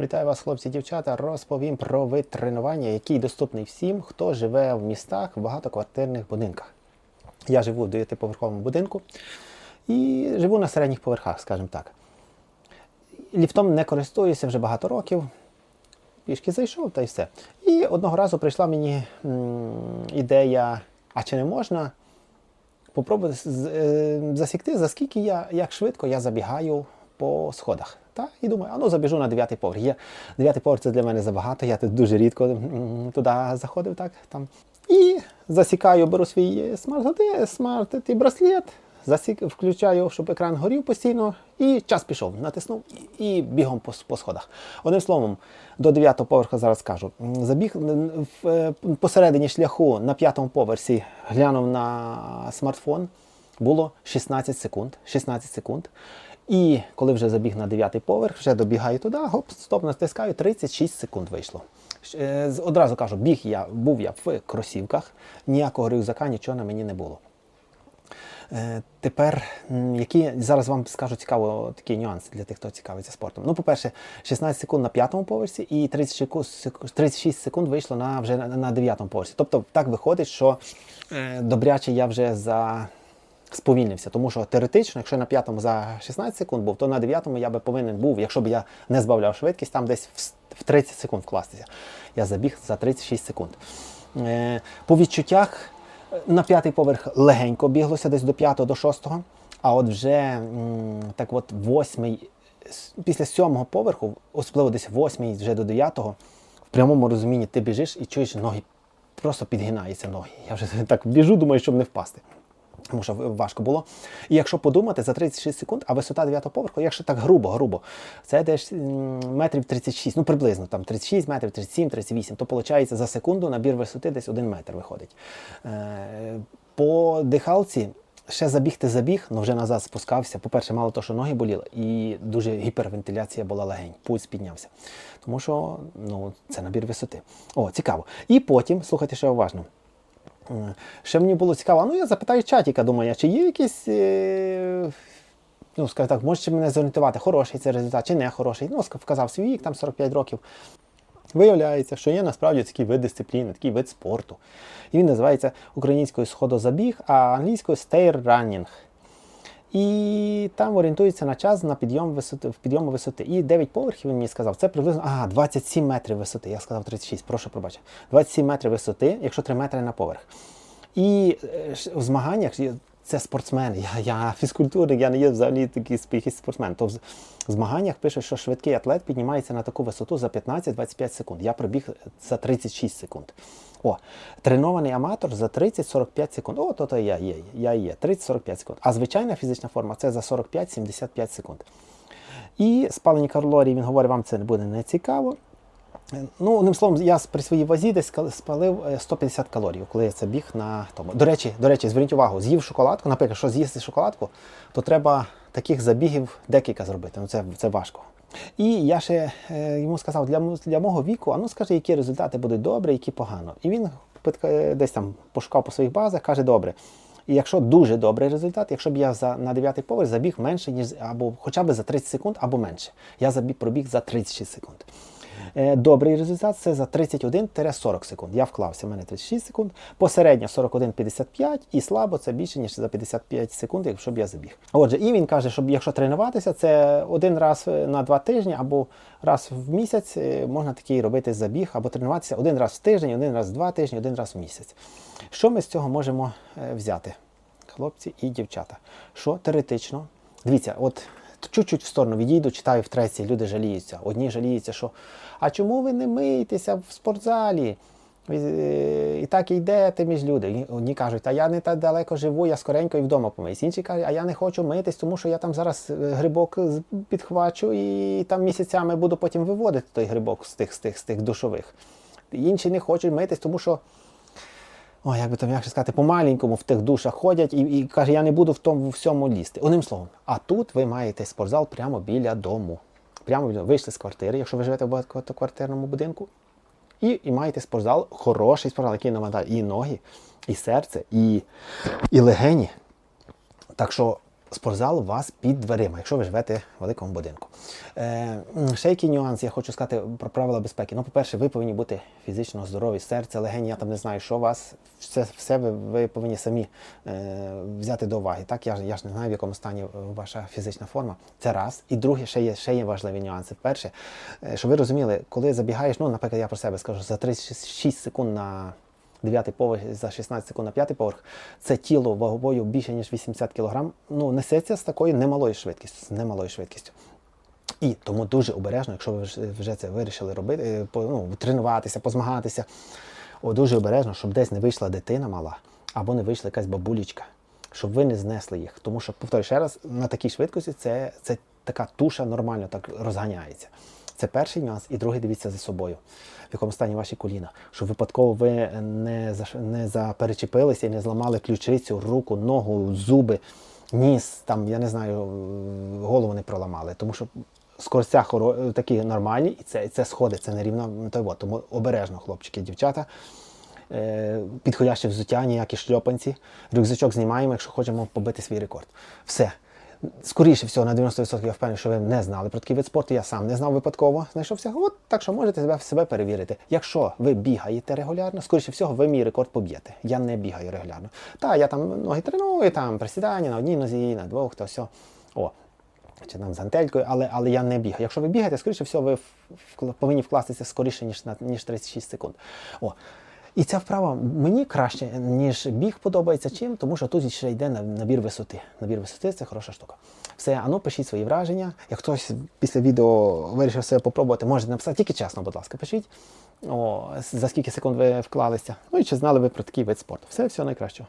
Вітаю вас, хлопці дівчата. Розповім про вид тренування, який доступний всім, хто живе в містах в багатоквартирних будинках. Я живу в дев'ятиповерховому будинку і живу на середніх поверхах, скажімо так. Ліфтом не користуюся вже багато років. Пішки зайшов та й все. І одного разу прийшла мені ідея, а чи не можна попробувати е, засікти, за скільки я, як швидко я забігаю по сходах. Та? І думаю, а ну забіжу на дев'ятий поверх. Я, дев'ятий поверх це для мене забагато, я тут дуже рідко туди заходив. Так, там. І засікаю, беру свій смарт браслет, засік, включаю, щоб екран горів постійно, і час пішов. Натиснув і, і бігом по, по сходах. Одним словом, до дев'ятого поверха зараз скажу. Забіг в, е, посередині шляху на п'ятому поверсі, глянув на смартфон, було 16 секунд. 16 секунд. І коли вже забіг на дев'ятий поверх, вже добігаю туди, гоп, стоп, натискаю, 36 секунд вийшло. Е, Одразу кажу, біг я, був я в кросівках, ніякого рюкзака, нічого на мені не було. Е, Тепер, які зараз вам скажу цікаво такі нюанси для тих, хто цікавиться спортом. Ну, по-перше, 16 секунд на п'ятому поверсі і 36 секунд вийшло на вже на- на дев'ятому поверсі. Тобто так виходить, що е, добряче я вже за сповільнився. Тому що теоретично, якщо на п'ятому за 16 секунд був, то на дев'ятому я би повинен був, якщо б я не збавляв швидкість, там десь в 30 секунд вкластися. Я забіг за 36 секунд. Е, По відчуттях на п'ятий поверх легенько біглося, десь до п'ятого, до шостого. А от вже так от восьмий, після сьомого поверху, особливо десь восьмий, вже до дев'ятого, в прямому розумінні ти біжиш і чуєш ноги, просто підгинаються ноги. Я вже так біжу, думаю, щоб не впасти. Тому що важко було. І якщо подумати, за 36 секунд, а висота 9 поверху, якщо так грубо, грубо, це десь метрів 36, ну приблизно там 36 метрів, 37, 38, то виходить за секунду набір висоти десь 1 метр виходить. Е, по дихалці ще забігти забіг, але вже назад спускався. По-перше, мало того, що ноги боліли, і дуже гіпервентиляція була легень, пульс піднявся. Тому що ну, це набір висоти. О, цікаво. І потім, слухайте ще уважно. Е, Ще мені було цікаво, ну я запитаю чатіка, думаю, чи є якісь, е, ну, скажімо так, можете мене зорієнтувати, хороший це результат чи не хороший. Ну, вказав свій вік, там 45 років. Виявляється, що є насправді такий вид дисципліни, такий вид спорту. І він називається українською сходозабіг, а англійською stair running. І там орієнтується на час на підйом висоти, в підйому висоти. І 9 поверхів він мені сказав, це приблизно а, 27 метрів висоти. Я сказав 36, прошу пробачити. 27 метрів висоти, якщо 3 метри на поверх. І е, в змаганнях це спортсмен. Я, я фізкультурник, я не є взагалі такий якийсь спортсмен. То в змаганнях пише, що швидкий атлет піднімається на таку висоту за 15-25 секунд. Я пробіг за 36 секунд. О, тренований аматор за 30-45 секунд. О, то, то я є, я є. 30-45 секунд. А звичайна фізична форма це за 45-75 секунд. І спалені калорії, він говорить, вам це буде не цікаво. Е, Ну, одним словом, я при своїй вазі десь спалив е, 150 калорій, коли я це біг на тому. До речі, до речі, зверніть увагу, з'їв шоколадку, наприклад, що з'їсти шоколадку, то треба таких забігів декілька зробити. Ну це, це важко. І я ще е, йому сказав, для, для мого віку, а ну скажи, які результати будуть добре, які погано. І він десь там пошукав по своїх базах, каже, добре. І якщо дуже добрий результат, якщо б я за, на 9 поверх забіг менше, ніж або хоча б за 30 секунд, або менше. Я забіг, пробіг за 36 секунд. Е, Добрий результат це за 31-40 секунд. Я вклався, в мене 36 секунд. Посередньо 41-55 і слабо це більше, ніж за 55 секунд, якщо б я забіг. Отже, і він каже, що якщо тренуватися, це один раз на два тижні або раз в місяць е, можна такий робити забіг, або тренуватися один раз в тиждень, один раз в два тижні, один раз в місяць. Що ми з цього можемо е, взяти? Хлопці і дівчата. Що теоретично? Дивіться, от чуть-чуть в сторону відійду, читаю в треці, люди жаліються. Одні жаліються, що а чому ви не миєтеся в спортзалі? Е, І так і йдете між люди. Одні кажуть, а я не так далеко живу, я скоренько і вдома помиюсь. Інші кажуть, а я не хочу митись, тому що я там зараз е, грибок підхвачу і там місяцями буду потім виводити той грибок з тих, з тих, з тих душових. Інші не хочуть митись, тому що Ой, як би там як сказати, по-маленькому в тих душах ходять і, і каже, я не буду в тому всьому лізти. Одним словом, а тут ви маєте спортзал прямо біля дому. Прямо біля вийшли з квартири, якщо ви живете в багатоквартирному будинку, і, і маєте спортзал, хороший спортзал, який навантажує і ноги, і серце, і, і легені. Так що спортзал у вас під дверима, якщо ви живете в великому будинку. Е, ще який нюанс, я хочу сказати про правила безпеки. Ну, по-перше, ви повинні бути фізично здорові, серце, легені, я там не знаю, що у вас. Все, все ви, ви повинні самі е, взяти до уваги. Так, я ж, я ж не знаю, в якому стані ваша фізична форма. Це раз. І друге, ще є, ще є важливі нюанси. Перше, е, щоб ви розуміли, коли забігаєш, ну, наприклад, я про себе скажу, за 36 секунд на дев'ятий поверх за 16 секунд на п'ятий поверх, це тіло ваговою більше ніж 80 кг, ну несеться з такою немалою швидкістю. З немалою швидкістю. І тому дуже обережно, якщо ви вже- це вирішили робити, е, ну, тренуватися, позмагатися, о, дуже обережно, щоб десь не вийшла дитина мала, або не вийшла якась бабулічка, щоб ви не знесли їх. Тому що, повторюю ще раз, на такій швидкості це, це така туша нормально так розганяється. Це перший нюанс. І другий дивіться за собою, в якому стані ваші коліна. Щоб випадково ви не, не заперечепилися і не зламали ключицю, руку, ногу, зуби, ніс, там, я не знаю, голову не проламали. Тому що скоростя хоро... такі нормальні, і це, це сходить, це не рівно. той от. Тому обережно, хлопчики, дівчата. Е, Підходяще взуття, ніякі шльопанці. Рюкзачок знімаємо, якщо хочемо побити свій рекорд. Все. Скоріше всього, на 90% я впевнений, що ви не знали про такий вид спорту. Я сам не знав випадково. Знайшовся. От так що можете себе, себе перевірити. Якщо ви бігаєте регулярно, скоріше всього, ви мій рекорд поб'єте. Я не бігаю регулярно. Та я там ноги треную, там присідання на одній нозі, на двох, то все. О, чи там з гантелькою, але, але я не бігаю. Якщо ви бігаєте, скоріше всього, ви повинні вкластися скоріше, ніж, ніж 36 секунд. О. І ця вправа мені краще, ніж біг подобається чим, тому що тут ще йде на- набір висоти. Набір висоти це хороша штука. Все, а ну пишіть свої враження. Як хтось після відео вирішив себе попробувати, можете написати тільки чесно, будь ласка, пишіть. О, за скільки секунд ви вклалися. Ну і чи знали ви про такий вид спорту. Все, всього найкращого.